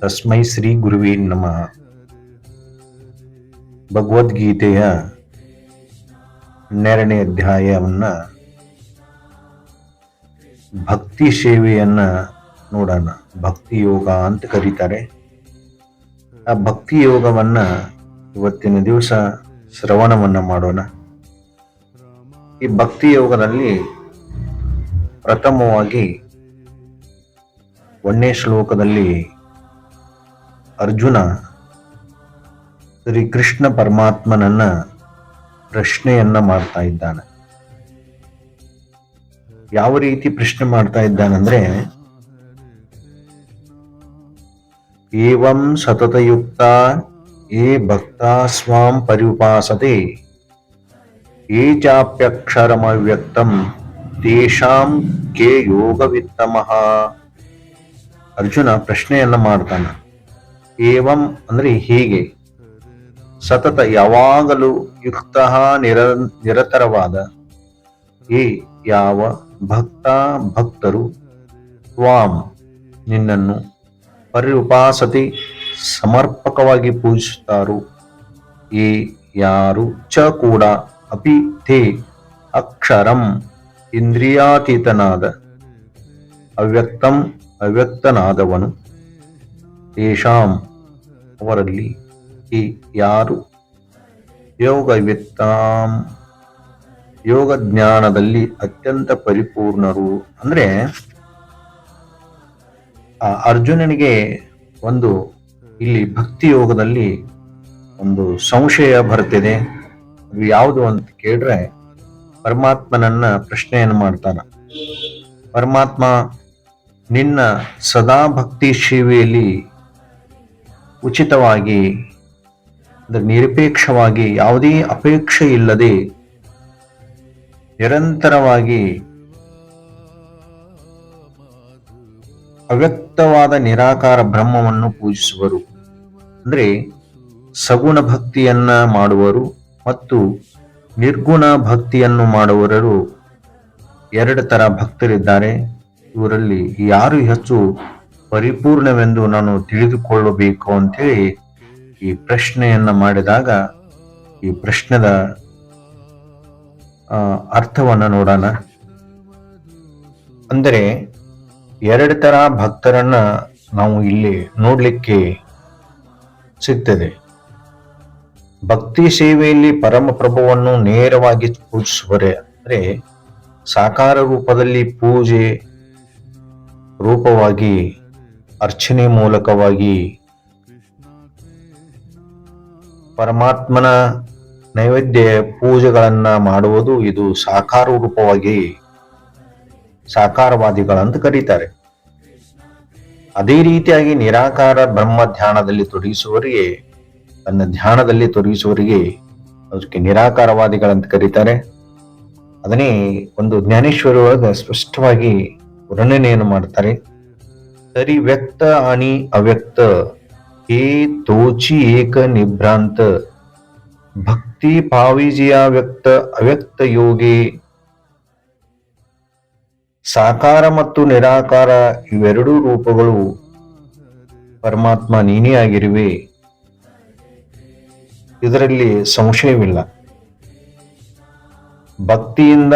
ತಸ್ಮೈ ಶ್ರೀ ಗುರುವೇ ನಮಃ. ಭಗವದ್ಗೀತೆಯ ಹನ್ನೆರಡನೇ ಅಧ್ಯಾಯವನ್ನು ಭಕ್ತಿ ಸೇವೆಯನ್ನ ನೋಡೋಣ. ಭಕ್ತಿ ಯೋಗ ಅಂತ ಕರೀತಾರೆ. ಆ ಭಕ್ತಿ ಯೋಗವನ್ನ ಇವತ್ತಿನ ದಿವಸ ಶ್ರವಣವನ್ನ ಮಾಡೋಣ. ಈ ಭಕ್ತಿ ಯೋಗದಲ್ಲಿ ಪ್ರಥಮವಾಗಿ ಒಂದನೇ ಶ್ಲೋಕದಲ್ಲಿ ಅರ್ಜುನ ಶ್ರೀ ಕೃಷ್ಣ ಪರಮಾತ್ಮನನ್ನ ಪ್ರಶ್ನೆಯನ್ನ ಮಾಡ್ತಾ ಇದ್ದಾನೆ. ಯಾವ ರೀತಿ ಪ್ರಶ್ನೆ ಮಾಡ್ತಾ ಇದ್ದಾನಂದ್ರೆ, ಏವಂ ಸತತಯುಕ್ತ, ಏ ಭಕ್ತ ಸ್ವಾಂ ಪರಿಪಾಸತೆ ಏ ಚಾಪ್ಯಕ್ಷರಮವ್ಯಕ್ತಂ, ತೇಷಾಂ ಕೆ ಯೋಗವಿತ್ತಮಃ. ಅರ್ಜುನ ಪ್ರಶ್ನೆಯನ್ನ ಮಾಡ್ತಾನೆ. ಏವಂ ಅಂದ್ರೆ ಹೀಗೆ. ಸತತ ಯಾವಾಗಲೂ ಯುಕ್ತ ನಿರ, ನಿರತರವಾದ ಈ ಯಾವ ಭಕ್ತ, ಭಕ್ತರು ತ್ವಾಂ ನಿನ್ನನ್ನು ಪರಿಉಪಾಸತಿ ಸಮರ್ಪಕವಾಗಿ ಪೂಜಿಸುತ್ತಾರೋ? ಈ ಯಾರು ಚ ಕೂಡ ಅಪಿ ತೇ ಅಕ್ಷರಂ ಇಂದ್ರಿಯಾತೀತನಾದ ಅವ್ಯಕ್ತಂ ಅವ್ಯಕ್ತನಾದವನು. ತೇಷಾಂ ಅವರಲ್ಲಿ ಈ ಯಾರು? ಯೋಗವಿತ್ತಾಂ. ಯೋಗ ಜ್ಞಾನದಲ್ಲಿ ಅತ್ಯಂತ ಪರಿಪೂರ್ಣರು ಅಂದ್ರೆ ಅರ್ಜುನನಿಗೆ ಒಂದು ಇಲ್ಲಿ ಭಕ್ತಿ ಯೋಗದಲ್ಲಿ ಒಂದು ಸಂಶಯ ಬರ್ತಿದೆ ಅದು ಯಾವುದು ಅಂತ ಕೇಳಿದ್ರೆ ಪರಮಾತ್ಮನನ್ನ ಪ್ರಶ್ನೆಯನ್ನು ಮಾಡ್ತಾನ. ಪರಮಾತ್ಮ, ನಿನ್ನ ಸದಾ ಭಕ್ತಿ ಸೇವೆಯಲ್ಲಿ ಉಚಿತವಾಗಿ, ಅಂದರೆ ನಿರಪೇಕ್ಷವಾಗಿ, ಯಾವುದೇ ಅಪೇಕ್ಷೆ ಇಲ್ಲದೆ ನಿರಂತರವಾಗಿ ಅವ್ಯಕ್ತವಾದ ನಿರಾಕಾರ ಬ್ರಹ್ಮವನ್ನು ಪೂಜಿಸುವರು. ಅಂದರೆ ಸಗುಣ ಭಕ್ತಿಯನ್ನ ಮಾಡುವರು ಮತ್ತು ನಿರ್ಗುಣ ಭಕ್ತಿಯನ್ನು ಮಾಡುವವರು ಎರಡು ತರ ಭಕ್ತರಿದ್ದಾರೆ. ಇವರಲ್ಲಿ ಯಾರು ಹೆಚ್ಚು ಪರಿಪೂರ್ಣವೆಂದು ನಾನು ತಿಳಿದುಕೊಳ್ಳಬೇಕು ಅಂತೇಳಿ ಈ ಪ್ರಶ್ನೆಯನ್ನ ಮಾಡಿದಾಗ ಈ ಪ್ರಶ್ನೆದ ಅರ್ಥವನ್ನು ನೋಡೋಣ. ಅಂದರೆ ಎರಡು ತರ ಭಕ್ತರನ್ನ ನಾವು ಇಲ್ಲಿ ನೋಡಲಿಕ್ಕೆ ಸಿಗ್ತದೆ. ಭಕ್ತಿ ಸೇವೆಯಲ್ಲಿ ಪರಮಪ್ರಭುವನ್ನು ನೇರವಾಗಿ ಪೂಜಿಸುವರೆ ಅಂದರೆ ಸಾಕಾರ ರೂಪದಲ್ಲಿ ಪೂಜೆ ರೂಪವಾಗಿ ಅರ್ಚನೆ ಮೂಲಕವಾಗಿ ಪರಮಾತ್ಮನ ನೈವೇದ್ಯ ಪೂಜೆಗಳನ್ನ ಮಾಡುವುದು ಇದು ಸಾಕಾರ ರೂಪವಾಗಿ ಸಾಕಾರವಾದಿಗಳಂತ ಕರೀತಾರೆ. ಅದೇ ರೀತಿಯಾಗಿ ನಿರಾಕಾರ ಬ್ರಹ್ಮ ಧ್ಯಾನದಲ್ಲಿ ತೊಡಗಿಸುವವರಿಗೆ, ತನ್ನ ಧ್ಯಾನದಲ್ಲಿ ತೊಡಗಿಸುವವರಿಗೆ ಅದಕ್ಕೆ ನಿರಾಕಾರವಾದಿಗಳಂತ ಕರೀತಾರೆ. ಅದನ್ನೇ ಒಂದು ಜ್ಞಾನೇಶ್ವರ ಒಳಗೆ ಸ್ಪಷ್ಟವಾಗಿ ವರ್ಣನೆಯನ್ನು ಮಾಡ್ತಾರೆ. ಸರಿ ವ್ಯಕ್ತ ಅನಿ ಅವ್ಯಕ್ತ हे ತೋಚಿ ಏಕ ನಿಭ್ರಾಂತ ಭಕ್ತಿ पाविजिया ವ್ಯಕ್ತ ಅವ್ಯಕ್ತ ಯೋಗಿ ಸಾಕಾರ ಮತ್ತು ನಿರಾಕಾರ ಇವೆರಡೂ ರೂಪಗಳು. ಪರಮಾತ್ಮ ನೀನೇ ಆಗಿರುವೆ. ಇದರಲ್ಲಿ ಸಂಶಯವಿಲ್ಲ. ಭಕ್ತಿಯಿಂದ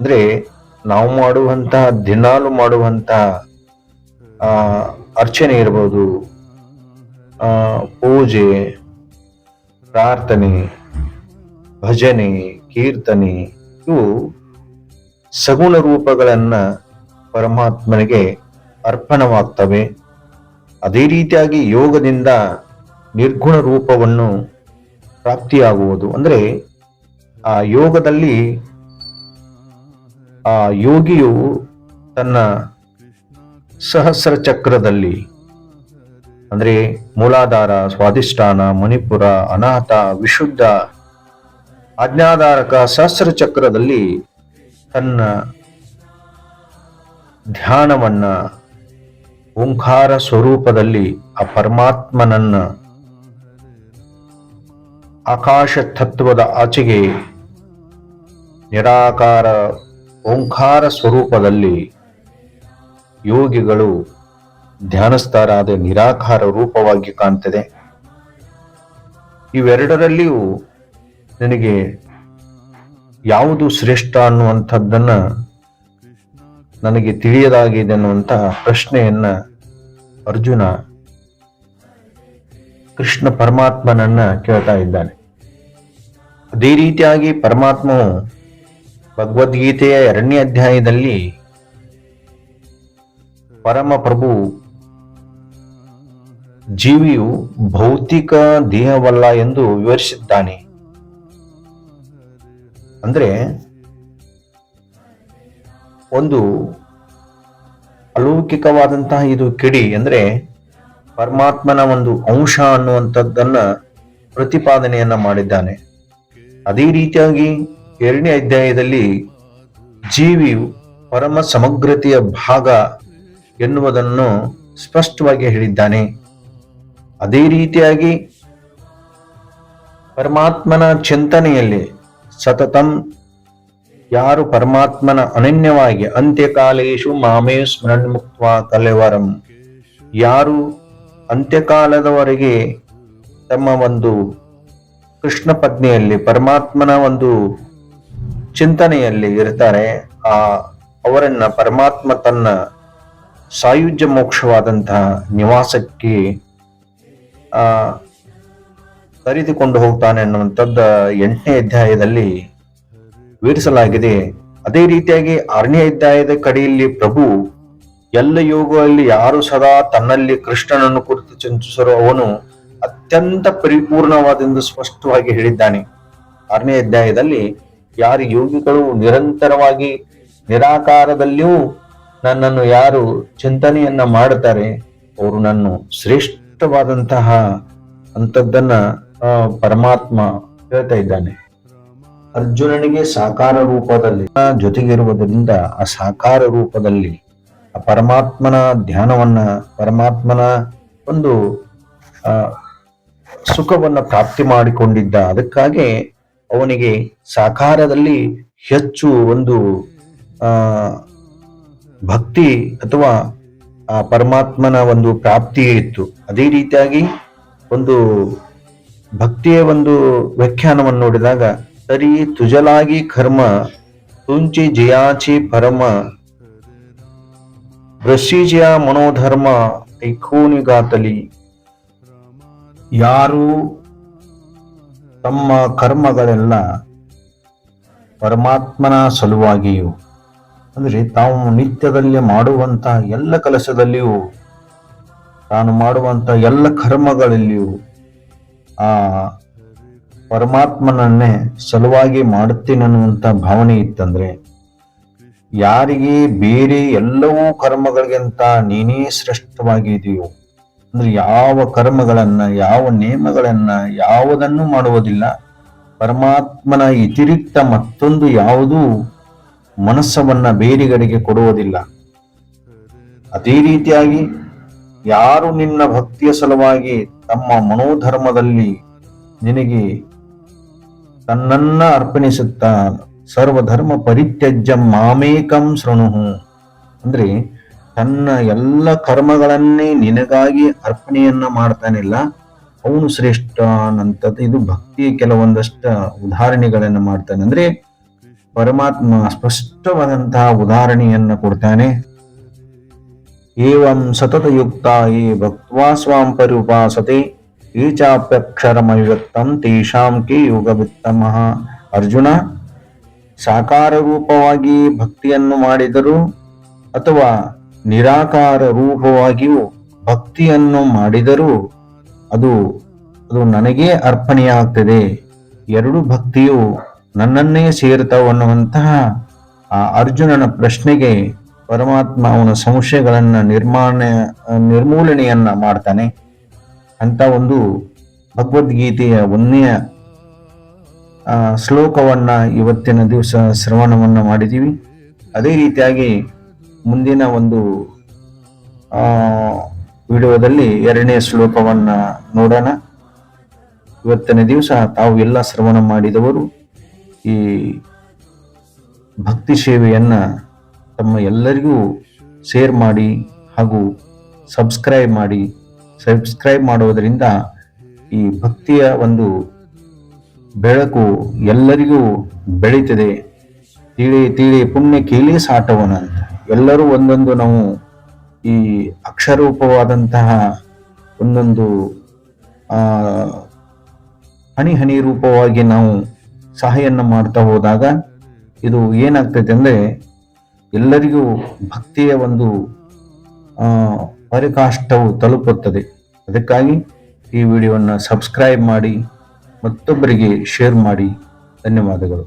ಅಂದ್ರೆ ನಾವು ಮಾಡುವಂತಹ ದಿನಾಲು ಮಾಡುವಂತಹ ಅರ್ಚನೆ ಇರ್ಬೋದು ಪೂಜೆ, ಪ್ರಾರ್ಥನೆ, ಭಜನೆ, ಕೀರ್ತನೆ, ಇವು ಸಗುಣ ರೂಪಗಳನ್ನ ಪರಮಾತ್ಮನಿಗೆ ಅರ್ಪಣವಾಗ್ತವೆ. ಅದೇ ರೀತಿಯಾಗಿ ಯೋಗದಿಂದ ನಿರ್ಗುಣ ರೂಪವನ್ನು ಪ್ರಾಪ್ತಿಯಾಗುವುದು. ಅಂದ್ರೆ ಆ ಯೋಗದಲ್ಲಿ ಆ ಯೋಗಿಯು ತನ್ನ ಸಹಸ್ರ ಚಕ್ರದಲ್ಲಿ ಅಂದ್ರೆ ಮೂಲಾಧಾರ, ಸ್ವಾಧಿಷ್ಠಾನ, ಮಣಿಪುರ, ಅನಾಥ, ವಿಶುದ್ಧ, ಆಜ್ಞಾಧಾರಕ ಸಹಸ್ರ ಚಕ್ರದಲ್ಲಿ ತನ್ನ ಧ್ಯಾನವನ್ನ ಓಂಕಾರ ಸ್ವರೂಪದಲ್ಲಿ ಆ ಪರಮಾತ್ಮನನ್ನ ಆಕಾಶ ತತ್ವದ ಆಚೆಗೆ ನಿರಾಕಾರ ಓಂಕಾರ ಸ್ವರೂಪದಲ್ಲಿ ಯೋಗಿಗಳು ಧ್ಯಾನಸ್ಥರಾದ ನಿರಾಕಾರ ರೂಪವಾಗಿ ಕಾಣ್ತದೆ. ಇವೆರಡರಲ್ಲಿಯೂ ನನಗೆ ಯಾವುದು ಶ್ರೇಷ್ಠ ಅನ್ನುವಂಥದ್ದನ್ನ ನನಗೆ ತಿಳಿಯದಾಗಿದೆ ಅನ್ನುವಂತಹ ಪ್ರಶ್ನೆಯನ್ನ ಅರ್ಜುನ ಕೃಷ್ಣ ಪರಮಾತ್ಮನನ್ನ ಕೇಳ್ತಾ ಇದ್ದಾನೆ. ಅದೇ ರೀತಿಯಾಗಿ ಪರಮಾತ್ಮವು ಭಗವದ್ಗೀತೆಯ ಎರಡನೇ ಅಧ್ಯಾಯದಲ್ಲಿ ಪರಮ ಪ್ರಭು ಜೀವಿಯು ಭೌತಿಕ ದೇಹವಲ್ಲ ಎಂದು ವಿವರಿಸಿದ್ದಾನೆ. ಅಂದ್ರೆ, ಒಂದು ಅಲೌಕಿಕವಾದಂತಹ ಇದು ಕಿಡಿ, ಅಂದರೆ ಪರಮಾತ್ಮನ ಒಂದು ಅಂಶ ಅನ್ನುವಂಥದ್ದನ್ನ ಪ್ರತಿಪಾದನೆಯನ್ನ ಮಾಡಿದ್ದಾನೆ. ಅದೇ ರೀತಿಯಾಗಿ ಎರಡನೇ ಅಧ್ಯಾಯದಲ್ಲಿ ಜೀವಿಯು ಪರಮ ಸಮಗ್ರತೆಯ ಭಾಗ ಎನ್ನುವುದನ್ನು ಸ್ಪಷ್ಟವಾಗಿ ಹೇಳಿದ್ದಾನೆ. ಅದೇ ರೀತಿಯಾಗಿ ಪರಮಾತ್ಮನ ಚಿಂತನೆಯಲ್ಲಿ ಸತತಂ ಯಾರು ಪರಮಾತ್ಮನ ಅನನ್ಯವಾಗಿ ಅಂತ್ಯಕಾಲೇಶು ಮಾಮೇ ಸ್ಮರಣ ಮುಕ್ತ ಕಲೆವರಂ ಯಾರು ಅಂತ್ಯಕಾಲದವರೆಗೆ ತಮ್ಮ ಒಂದು ಕೃಷ್ಣ ಪತ್ನಿಯಲ್ಲಿ, ಪರಮಾತ್ಮನ ಒಂದು ಚಿಂತನೆಯಲ್ಲಿ ಇರ್ತಾರೆ, ಆ ಅವರನ್ನ ಪರಮಾತ್ಮ ತನ್ನ ಸಾಯುಜ್ಯ ಮೋಕ್ಷವಾದಂತಹ ನಿವಾಸಕ್ಕೆ ಕರೆದುಕೊಂಡು ಹೋಗ್ತಾನೆ ಅನ್ನುವಂಥದ್ದ ಎಂಟನೇ ಅಧ್ಯಾಯದಲ್ಲಿ ವಿವರಿಸಲಾಗಿದೆ. ಅದೇ ರೀತಿಯಾಗಿ ಆರನೇ ಅಧ್ಯಾಯದ ಕಡೆಯಲ್ಲಿ ಪ್ರಭು ಎಲ್ಲ ಯೋಗದಲ್ಲಿ ಯಾರು ಸದಾ ತನ್ನಲ್ಲಿ ಕೃಷ್ಣನನ್ನು ಕುರಿತು ಚಿಂತಿಸರೋ ಅವನು ಅತ್ಯಂತ ಪರಿಪೂರ್ಣವಾದೆಂದು ಸ್ಪಷ್ಟವಾಗಿ ಹೇಳಿದ್ದಾನೆ. ಆರನೇ ಅಧ್ಯಾಯದಲ್ಲಿ ಯಾರು ಯೋಗಿಗಳು ನಿರಂತರವಾಗಿ ನಿರಾಕಾರದಲ್ಲಿಯೂ ನನ್ನನ್ನು ಯಾರು ಚಿಂತನೆಯನ್ನ ಮಾಡುತ್ತಾರೆ, ಅವರು ನನ್ನ ಶ್ರೇಷ್ಠವಾದಂತಹ ಅಂಥದ್ದನ್ನ ಪರಮಾತ್ಮ ಹೇಳ್ತಾ ಇದ್ದಾನೆ. ಅರ್ಜುನನಿಗೆ ಸಾಕಾರ ರೂಪದಲ್ಲಿ ಜೊತೆಗಿರುವುದರಿಂದ ಆ ಸಾಕಾರ ರೂಪದಲ್ಲಿ ಆ ಪರಮಾತ್ಮನ ಧ್ಯಾನವನ್ನ, ಪರಮಾತ್ಮನ ಒಂದು ಸುಖವನ್ನ ಪ್ರಾಪ್ತಿ ಮಾಡಿಕೊಂಡಿದ್ದ, ಅದಕ್ಕಾಗಿ ಅವನಿಗೆ ಸಾಕಾರದಲ್ಲಿ ಹೆಚ್ಚು ಒಂದು, ಆ ಭಕ್ತಿ ಅಥವಾ ಆ ಪರಮಾತ್ಮನ ಒಂದು ಪ್ರಾಪ್ತಿಯೇ ಇತ್ತು. ಅದೇ ರೀತಿಯಾಗಿ ಒಂದು ಭಕ್ತಿಯ ಒಂದು ವ್ಯಾಖ್ಯಾನವನ್ನು ನೋಡಿದಾಗ, ಸರಿ ತುಜಲಾಗಿ ಕರ್ಮ, ತುಂಚಿ ಜಯಾಚಿ ಪರಮ ವೃಷಿಜಯ ಮನೋಧರ್ಮ ಐಕೋನಿಗಾತಲಿ ಯಾರು ತಮ್ಮ ಕರ್ಮಗಳೆಲ್ಲ ಪರಮಾತ್ಮನ ಸಲುವಾಗಿಯೂ ಅಂದ್ರೆ ತಾವು ನಿತ್ಯದಲ್ಲಿ ಮಾಡುವಂತಹ ಎಲ್ಲ ಕೆಲಸದಲ್ಲಿಯೂ, ತಾನು ಮಾಡುವಂತ ಎಲ್ಲ ಕರ್ಮಗಳಲ್ಲಿಯೂ ಆ ಪರಮಾತ್ಮನನ್ನೇ ಸಲುವಾಗಿ ಮಾಡುತ್ತೇನನ್ನುವಂತ ಭಾವನೆ ಇತ್ತಂದ್ರೆ, ಯಾರಿಗೆ ಬೇರೆ ಎಲ್ಲವೂ ಕರ್ಮಗಳಿಗಿಂತ ನೀನೇ ಶ್ರೇಷ್ಠವಾಗಿದೆಯೋ, ಅಂದ್ರೆ ಯಾವ ಕರ್ಮಗಳನ್ನ, ಯಾವ ನಿಯಮಗಳನ್ನ ಯಾವುದನ್ನು ಮಾಡುವುದಿಲ್ಲ, ಪರಮಾತ್ಮನ ವ್ಯತಿರಿಕ್ತ ಮತ್ತೊಂದು ಯಾವುದೂ ಮನಸ್ಸವನ್ನ ಬೇರೆಗಡೆಗೆ ಕೊಡುವುದಿಲ್ಲ. ಅದೇ ರೀತಿಯಾಗಿ ಯಾರು ನಿನ್ನ ಭಕ್ತಿಯ ಸಲುವಾಗಿ ತಮ್ಮ ಮನೋಧರ್ಮದಲ್ಲಿ ನಿನಗೆ ತನ್ನನ್ನ ಅರ್ಪಣಿಸುತ್ತಾನ ಸರ್ವಧರ್ಮ ಪರಿತ್ಯಜ್ಯ ಮಾಮೇಕಂ ಶೃಣು ಅಂದ್ರೆ ತನ್ನ ಎಲ್ಲ ಕರ್ಮಗಳನ್ನೇ ನಿನಗಾಗಿ ಅರ್ಪಣೆಯನ್ನ ಮಾಡ್ತಾನಿಲ್ಲ, ಅವನು ಶ್ರೇಷ್ಠ ಅನ್ನಂಥದ್ದು ಇದು ಭಕ್ತಿಯ ಕೆಲವೊಂದಷ್ಟು ಉದಾಹರಣೆಗಳನ್ನ ಮಾಡ್ತಾನೆ. ಅಂದ್ರೆ ಪರಮಾತ್ಮ ಸ್ಪಷ್ಟವಾದಂತಹ ಉದಾಹರಣೆಯನ್ನು ಕೊಡ್ತಾನೆ. ಏವಂ ಸತತಯುಕ್ತ ಯೇ ಭಕ್ವಾ ಸ್ವಾಂ ಪರಿಪಾಸತೆ ಈ ಚಾಪ್ಯಕ್ಷರಮವ್ಯಕ್ತಂ ತೇಷಾಂ ಕೆ ಅರ್ಜುನ ಸಾಕಾರ ರೂಪವಾಗಿ ಭಕ್ತಿಯನ್ನು ಮಾಡಿದರು ಅಥವಾ ನಿರಾಕಾರ ರೂಪವಾಗಿಯೂ ಭಕ್ತಿಯನ್ನು ಮಾಡಿದರೂ ಅದು ಅದು ನನಗೇ ಅರ್ಪಣೆಯಾಗ್ತದೆ. ಎರಡು ಭಕ್ತಿಯು ನನ್ನನ್ನೇ ಸೇರ್ತಾವ ಅನ್ನುವಂತಹ ಆ ಅರ್ಜುನನ ಪ್ರಶ್ನೆಗೆ ಪರಮಾತ್ಮ ಅವನ ಸಂಶಯಗಳನ್ನು ನಿರ್ಮಾಣ, ನಿರ್ಮೂಲನೆಯನ್ನ ಮಾಡ್ತಾನೆ. ಅಂತ ಒಂದು ಭಗವದ್ಗೀತೆಯ ಒಂದನೆಯ ಶ್ಲೋಕವನ್ನ ಇವತ್ತಿನ ದಿವಸ ಶ್ರವಣವನ್ನು ಮಾಡಿದೀವಿ. ಅದೇ ರೀತಿಯಾಗಿ ಮುಂದಿನ ಒಂದು ವಿಡಿಯೋದಲ್ಲಿ ಎರಡನೇ ಶ್ಲೋಕವನ್ನ ನೋಡೋಣ. ಇವತ್ತಿನ ದಿವಸ ತಾವು ಎಲ್ಲ ಶ್ರವಣ ಮಾಡಿದವರು ಈ ಭಕ್ತಿ ಸೇವೆಯನ್ನು ತಮ್ಮ ಎಲ್ಲರಿಗೂ ಶೇರ್ ಮಾಡಿ ಹಾಗೂ ಸಬ್ಸ್ಕ್ರೈಬ್ ಮಾಡಿ. ಸಬ್ಸ್ಕ್ರೈಬ್ ಮಾಡುವುದರಿಂದ ಈ ಭಕ್ತಿಯ ಒಂದು ಬೆಳಕು ಎಲ್ಲರಿಗೂ ಬೆಳೀತದೆ. ತೀಳಿ ತೀಳಿ ಪುಣ್ಯ ಕೀಳಿ ಸಾಟವನ ಅಂತ. ಎಲ್ಲರೂ ಒಂದೊಂದು ನಾವು ಈ ಅಕ್ಷರೂಪವಾದಂತಹ ಒಂದೊಂದು ಹನಿ ಹನಿ ರೂಪವಾಗಿ ನಾವು ಸಹಾಯನ್ನ ಮಾಡ್ತಾ ಹೋದಾಗ ಇದು ಏನಾಗ್ತೈತೆ ಅಂದ್ರೆ ಎಲ್ಲರಿಗೂ ಭಕ್ತಿಯ ಒಂದು ಪರಿಕಾಷ್ಟವು ತಲುಪುತ್ತದೆ. ಅದಕ್ಕಾಗಿ ಈ ವಿಡಿಯೋವನ್ನು ಸಬ್ಸ್ಕ್ರೈಬ್ ಮಾಡಿ, ಮತ್ತೊಬ್ಬರಿಗೆ ಶೇರ್ ಮಾಡಿ. ಧನ್ಯವಾದಗಳು.